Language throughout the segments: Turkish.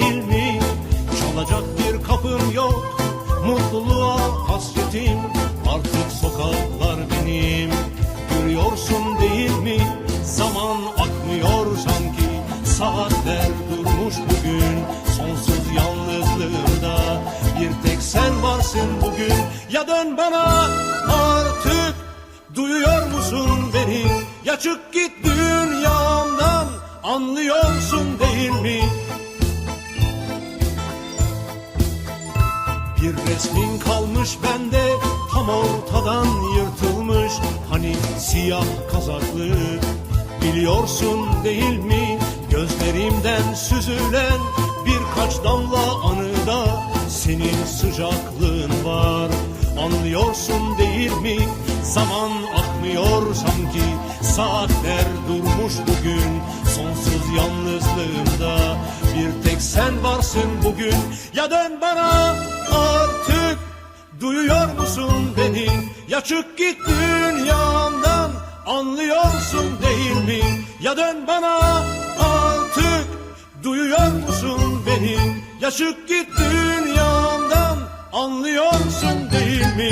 değil mi? Çalacak bir kapım yok Mutluluğa hasretim Artık sokaklar benim Görüyorsun değil mi? Zaman akmıyor sanki Saatler durmuş bugün Sonsuz yalnızlığında Bir tek sen varsın bugün Ya dön bana artık Duyuyor musun beni? Ya çık git dünyamdan Anlıyorsun değil mi? Bir resmin kalmış bende tam ortadan yırtılmış. Hani siyah kazaklı biliyorsun değil mi? Gözlerimden süzülen birkaç damla anıda Senin sıcaklığın var. Anlıyorsun değil mi Zaman akmıyor sanki saatler durmuş bugün. Sonsuz yalnızlığımda bir tek sen varsın bugün. Ya dön bana artık duyuyor musun beni? Ya çık git dünyamdan anlıyorsun değil mi? Ya dön bana artık duyuyor musun beni? Ya çık git dünyamdan anlıyorsun değil mi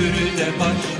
öbürü de başlar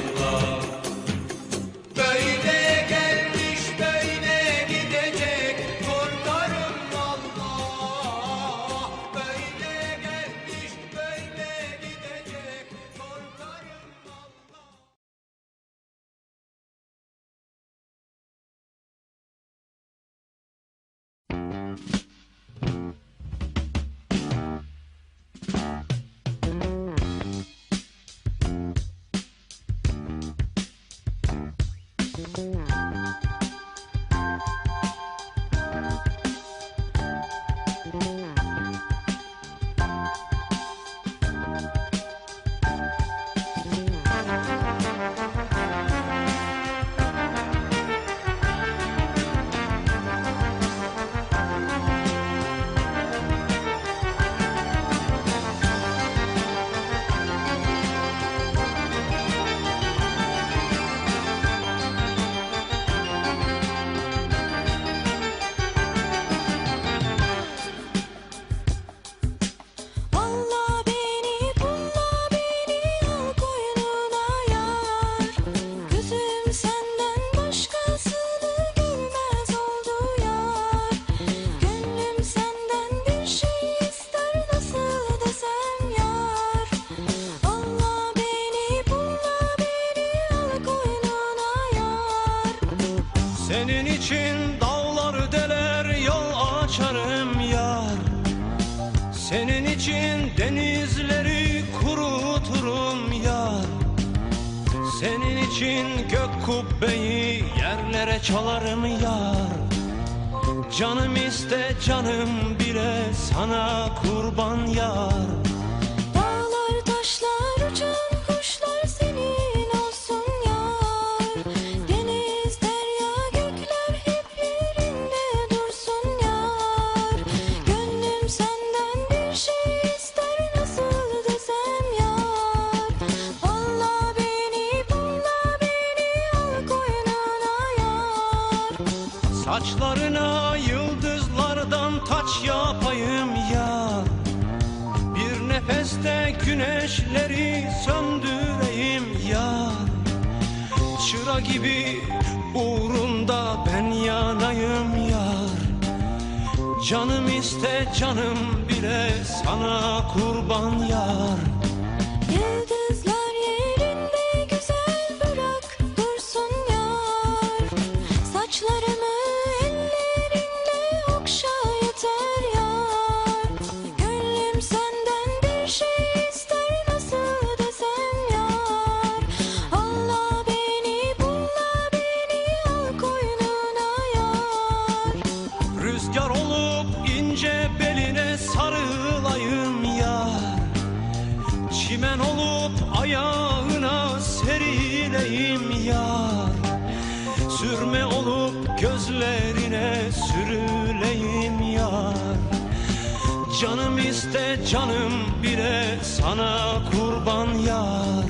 için gök kubbeyi yerlere çalarım yar. Canım iste canım bile sana kurban yar Saçlarına yıldızlardan taç yapayım yar Bir nefeste güneşleri söndüreyim yar Çıra gibi uğrunda ben yanayım yar. Canım iste canım bile sana kurban yar Sürme olup gözlerine sürüleyim yar. Canım iste canım bile sana kurban yar